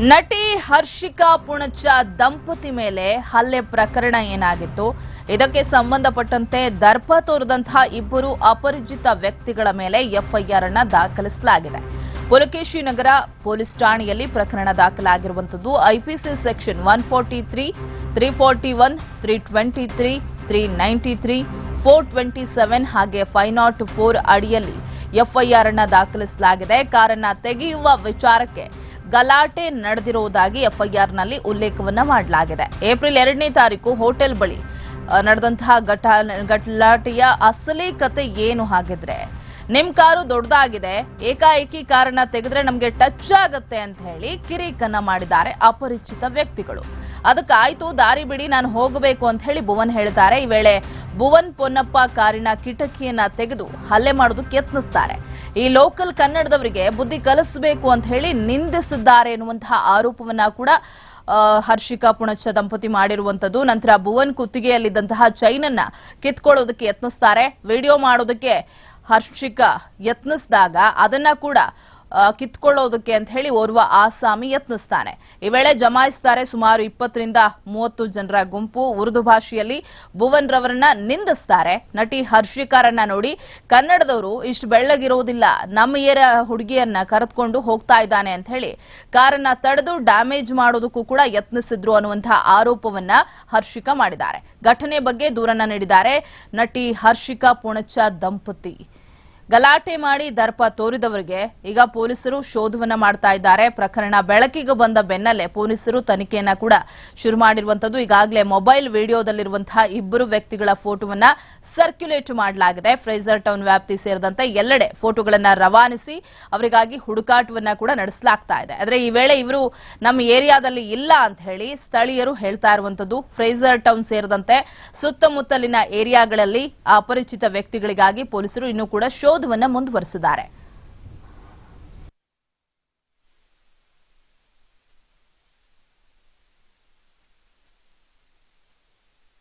ನಟಿ ಹರ್ಷಿಕಾ ಪುಣಚ ದಂಪತಿ ಮೇಲೆ ಹಲ್ಲೆ ಪ್ರಕರಣ ಏನಾಗಿತ್ತು? ಇದಕ್ಕೆ ಸಂಬಂಧಪಟ್ಟಂತೆ ದರ್ಪ ತೋರಿದಂತಹ ಇಬ್ಬರು ಅಪರಿಚಿತ ವ್ಯಕ್ತಿಗಳ ಮೇಲೆ ಎಫ್ಐಆರ್ ಅನ್ನ ದಾಖಲಿಸಲಾಗಿದೆ. ಪುಲಕೇಶಿ ನಗರ ಪೊಲೀಸ್ ಠಾಣೆಯಲ್ಲಿ ಪ್ರಕರಣ ದಾಖಲಾಗಿರುವಂತದ್ದು IPC section one forty three three forty one, three twenty three three ninety three, four twenty seven ಹಾಗೆ ಫೈವ್ ನಾಟ್ ಫೋರ್ ಅಡಿಯಲ್ಲಿ ಎಫ್ಐಆರ್ ಅನ್ನ ದಾಖಲಿಸಲಾಗಿದೆ. ಕಾರನ್ನ ತೆಗೆಯುವ ವಿಚಾರಕ್ಕೆ ಗಲಾಟೆ ನಡೆದಿರುವುದಾಗಿ ಎಫ್ಐಆರ್ನಲ್ಲಿ ಉಲ್ಲೇಖವನ್ನ ಮಾಡಲಾಗಿದೆ. ಏಪ್ರಿಲ್ ಎರಡನೇ ತಾರೀಕು ಹೋಟೆಲ್ ಬಳಿ ನಡೆದಂತಹ ಘಟ, ಗಲಾಟೆಯ ಅಸಲಿ ಕತೆ ಏನು ಹಾಗಿದ್ರೆ? ನಿಮ್ ಕಾರು ದೊಡ್ಡದಾಗಿದೆ, ಏಕಾಏಕಿ ಕಾರನ್ನ ತೆಗೆದ್ರೆ ನಮ್ಗೆ ಟಚ್ ಆಗತ್ತೆ ಅಂತ ಹೇಳಿ ಕಿರಿಕನ್ನ ಮಾಡಿದ್ದಾರೆ ಅಪರಿಚಿತ ವ್ಯಕ್ತಿಗಳು. ಅದಕ್ಕಾಯ್ತು ದಾರಿ ಬಿಡಿ, ನಾನು ಹೋಗಬೇಕು ಅಂತ ಹೇಳಿ ಭುವನ್ ಹೇಳ್ತಾರೆ. ಈ ವೇಳೆ ಭುವನ್ ಪೊನ್ನಪ್ಪ ಕಾರಿನ ಕಿಟಕಿಯನ್ನ ತೆಗೆದು ಹಲ್ಲೆ ಮಾಡೋದಕ್ಕೆ ಯತ್ನಿಸ್ತಾರೆ. ಈ ಲೋಕಲ್ ಕನ್ನಡದವರಿಗೆ ಬುದ್ಧಿ ಕಲಿಸಬೇಕು ಅಂತ ಹೇಳಿ ನಿಂದಿಸಿದ್ದಾರೆ ಎನ್ನುವಂತಹ ಆರೋಪವನ್ನ ಕೂಡ ಹರ್ಷಿಕಾ ಪುಣಚ ದಂಪತಿ ಮಾಡಿರುವಂತದ್ದು ನಂತರ ಭುವನ್ ಕುತ್ತಿಗೆಯಲ್ಲಿದ್ದಂತಹ ಚೈನ್ ಅನ್ನ ಕಿತ್ಕೊಳ್ಳೋದಕ್ಕೆ ಯತ್ನಿಸ್ತಾರೆ. ವಿಡಿಯೋ ಮಾಡೋದಕ್ಕೆ ಹರ್ಷಿಕಾ ಯತ್ನಿಸಿದಾಗ ಅದನ್ನ ಕೂಡ ಕಿತ್ಕೊಳ್ಳೋದಕ್ಕೆ ಅಂತ ಹೇಳಿ ಓರ್ವ ಆಸಾಮಿ ಯತ್ನಿಸ್ತಾನೆ. ಈ ವೇಳೆ ಜಮಾಯಿಸ್ತಾರೆ ಸುಮಾರು ಇಪ್ಪತ್ತರಿಂದ ಮೂವತ್ತು ಜನರ ಗುಂಪು. ಉರ್ದು ಭಾಷೆಯಲ್ಲಿ ಭುವನ್ ರವರನ್ನ ನಿಂದಿಸ್ತಾರೆ. ನಟಿ ಹರ್ಷಿಕಾರನ್ನ ನೋಡಿ, ಕನ್ನಡದವರು ಇಷ್ಟು ಬೆಳ್ಳಗಿರೋದಿಲ್ಲ, ನಮ್ಮ ಏರ ಹುಡುಗಿಯನ್ನ ಕರೆದುಕೊಂಡು ಹೋಗ್ತಾ ಇದ್ದಾನೆ ಅಂತ ಹೇಳಿ ಕಾರನ್ನ ತಡೆದು ಡ್ಯಾಮೇಜ್ ಮಾಡೋದಕ್ಕೂ ಕೂಡ ಯತ್ನಿಸಿದ್ರು ಅನ್ನುವಂತಹ ಆರೋಪವನ್ನ ಹರ್ಷಿಕಾ ಮಾಡಿದ್ದಾರೆ. ಘಟನೆ ಬಗ್ಗೆ ದೂರನ್ನ ನೀಡಿದ್ದಾರೆ ನಟಿ ಹರ್ಷಿಕಾ ಪುಣಚ ದಂಪತಿ. ಗಲಾಟೆ ಮಾಡಿ ದರ್ಪ ತೋರಿದವರಿಗೆ ಈಗ ಪೊಲೀಸರು ಶೋಧವನ್ನ ಮಾಡ್ತಾ ಇದ್ದಾರೆ. ಪ್ರಕರಣ ಬೆಳಕಿಗೆ ಬಂದ ಬೆನ್ನಲ್ಲೇ ಪೊಲೀಸರು ತನಿಖೆಯನ್ನ ಕೂಡ ಶುರು ಮಾಡಿರುವಂತದ್ದು. ಈಗಾಗಲೇ ಮೊಬೈಲ್ ವಿಡಿಯೋದಲ್ಲಿರುವಂತಹ ಇಬ್ಬರು ವ್ಯಕ್ತಿಗಳ ಫೋಟೋವನ್ನ ಸರ್ಕ್ಯುಲೇಟ್ ಮಾಡಲಾಗಿದೆ. ಫ್ರೇಸರ್ ಟೌನ್ ವ್ಯಾಪ್ತಿ ಸೇರಿದಂತೆ ಎಲ್ಲೆಡೆ ಫೋಟೋಗಳನ್ನ ರವಾನಿಸಿ ಅವರಿಗಾಗಿ ಹುಡುಕಾಟವನ್ನ ಕೂಡ ನಡೆಸಲಾಗ್ತಾ ಇದೆ. ಆದರೆ ಈ ವೇಳೆ ಇವರು ನಮ್ಮ ಏರಿಯಾದಲ್ಲಿ ಇಲ್ಲ ಅಂತ ಹೇಳಿ ಸ್ಥಳೀಯರು ಹೇಳ್ತಾ ಇರುವಂತದ್ದು. ಫ್ರೇಸರ್ ಟೌನ್ ಸೇರಿದಂತೆ ಸುತ್ತಮುತ್ತಲಿನ ಏರಿಯಾಗಳಲ್ಲಿ ಅಪರಿಚಿತ ವ್ಯಕ್ತಿಗಳಿಗಾಗಿ ಪೊಲೀಸರು ಇನ್ನೂ ಕೂಡ ಶೋಧವನ್ನ ಮುಂದುವರೆಸಿದ್ದಾರೆ.